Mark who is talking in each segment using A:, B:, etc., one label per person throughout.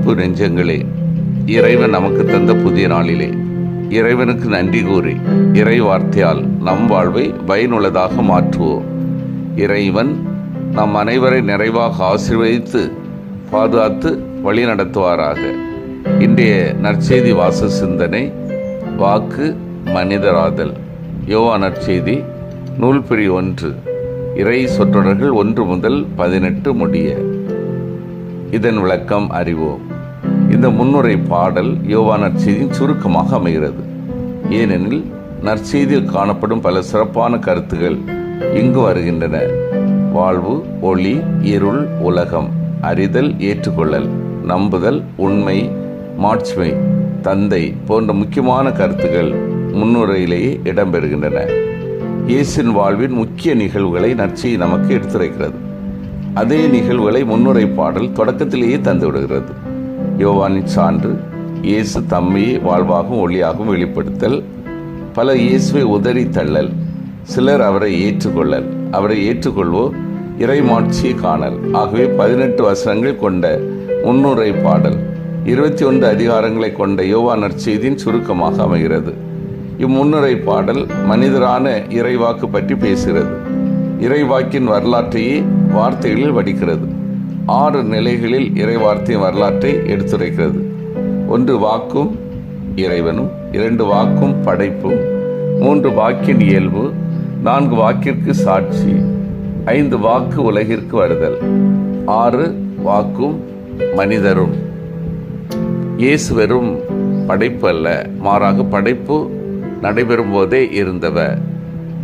A: அன்பு நெஞ்சங்களே இறைவன் நமக்கு தந்த புதிய நாளிலே இறைவனுக்கு நன்றி கூறி இறை வார்த்தையால் நம் வாழ்வை பயனுள்ளதாக மாற்றுவோம். இறைவன் நம் அனைவரை நிறைவாக ஆசீர்வதித்து பாதுகாத்து வழி நடத்துவாராக. இன்றைய நற்செய்தி வாச சிந்தனை வாக்கு மனிதராதல். யோவா நற்செய்தி நூல் பிரி ஒன்று இறை சொற்றொடர்கள் ஒன்று முதல் பதினெட்டு முடிய. இதன் விளக்கம் அறிவோம். இந்த முன்னுரை பாடல் யோவா நற்செய்தியின் சுருக்கமாக அமைகிறது. ஏனெனில் நற்செய்தியில் காணப்படும் பல சிறப்பான கருத்துகள் இங்கு வருகின்றன. வாழ்வு ஒளி இருள் உலகம் அறிதல் ஏற்றுக்கொள்ளல் நம்புதல் உண்மை மாட்சிமை தந்தை போன்ற முக்கியமான கருத்துகள் முன்னுரையிலேயே இடம்பெறுகின்றன. இயேசின் வாழ்வின் முக்கிய நிகழ்வுகளை நற்செய்தி நமக்கு எடுத்துரைக்கிறது. அதே நிகழ்வுகளை முன்னுரை பாடல் தொடக்கத்திலேயே தந்துவிடுகிறது. யோவானின் சான்று இயேசு தம்மையே வாழ்வாகவும் ஒளியாகவும் வெளிப்படுத்தல் பல இயேசுவை உதறி தள்ளல் சிலர் அவரை ஏற்றுக்கொள்ளல் அவரை ஏற்றுக்கொள்வோர் இறைமாட்சியை காணல். ஆகவே பதினெட்டு வசனங்கள் கொண்ட முன்னுரை பாடல் இருபத்தி ஒன்று அதிகாரங்களை கொண்ட யோவா நற்செய்தியின் சுருக்கமாக அமைகிறது. இம்முன்னுரை பாடல் மனிதரான இறைவாக்கு பற்றி பேசுகிறது. இறைவாக்கின் வரலாற்றையே வார்த்தைகளில் வடிக்கிறது. ஆறு நிலைகளில் இறைவார்த்தையின் வரலாற்றை எடுத்துரைக்கிறது. ஒன்று வாக்கும் இறைவனும் இரண்டு வாக்கும் படைப்பும் மூன்று வாக்கின் இயல்பு நான்கு வாக்கிற்கு சாட்சி ஐந்து வாக்கு உலகிற்கு வருதல் ஆறு வாக்கும் மனிதரும். இயேசு வெறும் படைப்பு அல்ல மாறாக படைப்பு நடைபெறும் போதே இருந்தவர்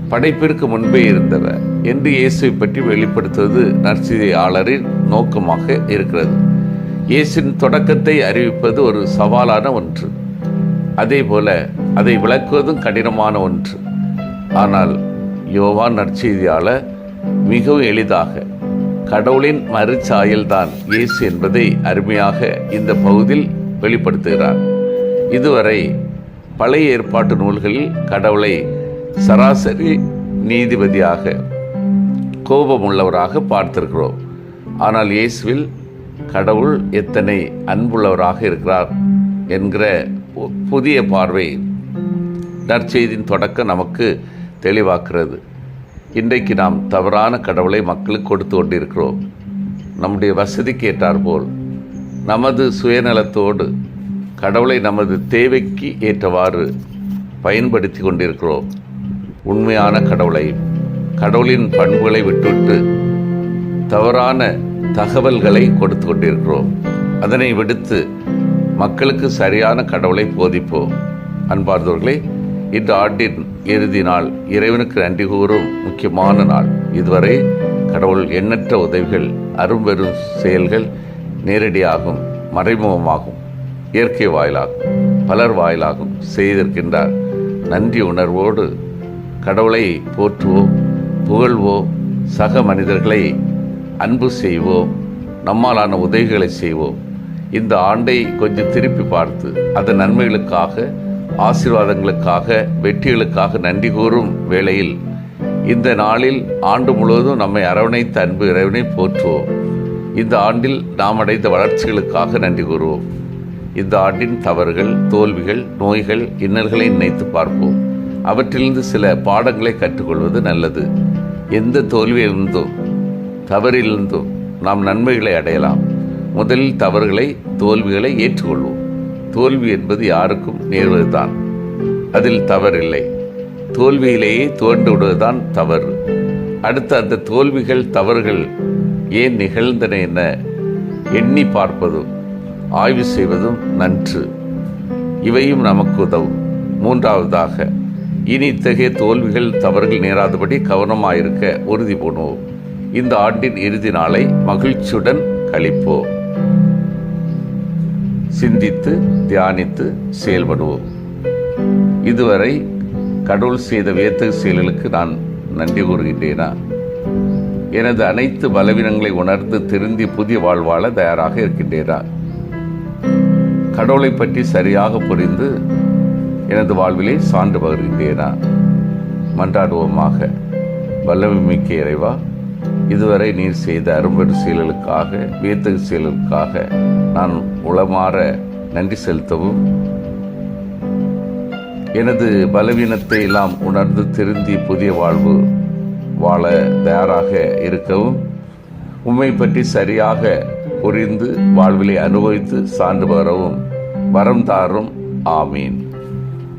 A: படைப்பிற்கு முன்பே இருந்தவர் என்று இயேசுவை பற்றி வெளிப்படுத்துவது நற்செய்தியாளரின் நோக்கமாக இருக்கிறது. இயேசின் தொடக்கத்தை அறிவிப்பது ஒரு சவாலான ஒன்று. அதே போல அதை விளக்குவதும் கடினமான ஒன்று. ஆனால் யோவான் நற்செய்தியாளர் மிகவும் எளிதாக. கடவுளின் மறுச்சாயல்தான் இயேசு என்பதை அருமையாக இந்த பகுதியில் வெளிப்படுத்துகிறார். இதுவரை பழைய ஏற்பாட்டு நூல்களில் கடவுளை சராசரி நீதிபதியாக கோபமுள்ளவராக பார்த்திருக்கிறோம். ஆனால் இயேசுவில் கடவுள் எத்தனை அன்புள்ளவராக இருக்கிறார் என்கிற புதிய பார்வை நற்செய்தியின் தொடக்கம் நமக்கு தெளிவாக்குறது இன்றைக்கு நாம் தவறான கடவுளை மக்களுக்கு கொடுத்து கொண்டிருக்கிறோம். நம்முடைய வசதிக்கு ஏற்றாற்போல் நமது சுயநலத்தோடு கடவுளை நமது தேவைக்கு ஏற்றவாறு பயன்படுத்தி கொண்டிருக்கிறோம். உண்மையான கடவுளை கடவுளின் பண்புகளை விட்டுவிட்டு தவறான தகவல்களை கொடுத்து கொண்டிருக்கிறோம். அதனை விடுத்து மக்களுக்கு சரியான கடவுளை போதிப்போம். அன்பார்ந்தவர்களே இன்று ஆண்டின் இறுதி நாள் இறைவனுக்கு நன்றி கூறும் முக்கியமான நாள். இதுவரை கடவுள் எண்ணற்ற உதவிகள் அரும்பெரும் செயல்கள் நேரடியாகும் மறைமுகமாகும் இயற்கை வாயிலாகும் பலர் வாயிலாகும் செய்திருக்கின்றார். நன்றி உணர்வோடு கடவுளை போற்றுவோம் புகழ்வோம் சக மனிதர்களை அன்பு செய்வோம். நம்மாலான உதவிகளை செய்வோம். இந்த ஆண்டை கொஞ்சம் திருப்பி பார்த்து அதன் நன்மைகளுக்காக ஆசீர்வாதங்களுக்காக வெற்றிகளுக்காக நன்றி கூறும் வேளையில் இந்த நாளில் ஆண்டு முழுவதும் நம்மை அரவணைத்த அன்பு இறைவனை போற்றுவோம். இந்த ஆண்டில் நாம் அடைந்த வளர்ச்சிகளுக்காக நன்றி கூறுவோம். இந்த ஆண்டின் தவறுகள் தோல்விகள் நோய்கள் இன்னல்களை நினைத்து பார்ப்போம். அவற்றிலிருந்து சில பாடங்களை கற்றுக்கொள்வது நல்லது. எந்த தோல்வியிலிருந்தும் தவறிலிருந்தும் நாம் நன்மைகளை அடையலாம். முதலில் தவறுகளை தோல்விகளை ஏற்றுக்கொள்வோம். தோல்வி என்பது யாருக்கும் நேர்வதுதான். அதில் தவறில்லை. தோல்வியிலேயே தோண்டு விடுவதுதான் தவறு. அடுத்து அந்த தோல்விகள் தவறுகள் ஏன் நிகழ்ந்தன என எண்ணி பார்ப்பதும் ஆய்வு செய்வதும் நன்று. இவையும் நமக்கு உதவும். மூன்றாவதாக இனி இத்தகைய தோல்விகள் தவறுகள் நேராதபடி கவனமாயிருக்க உறுதி பூணுவோம். இந்த ஆண்டின் இறுதி நாளை மகிழ்ச்சியுடன் கழிப்போம். சிந்தித்து தியானித்து செயல்படுவோம். இதுவரை கடவுள் செய்த வியத்தகு செயல்களுக்கு நான் நன்றி கூறுகின்றேனா? எனது அனைத்து பலவீனங்களை உணர்ந்து திருந்தி புதிய வாழ்வாழ தயாராக இருக்கின்றேனா? கடவுளை பற்றி சரியாக புரிந்து எனது வாழ்விலே சான்று பகிர்கின்றேனா? மன்றாடுவோமாக வல்லமை மிக்க இறைவா இதுவரை நீர் செய்த அரும்பெரு செயல்களுக்காக வியத்தகு செயல்களுக்காக நான் உளமாற நன்றி செலுத்தவும். எனது பலவீனத்தை எல்லாம் உணர்ந்து திருந்தி புதிய வாழ்வு வாழ தயாராக இருக்கவும். உண்மை பற்றி சரியாக புரிந்து வாழ்விலை அனுபவித்து சான்று பெறவும் வரம் தாரும். ஆமீன்.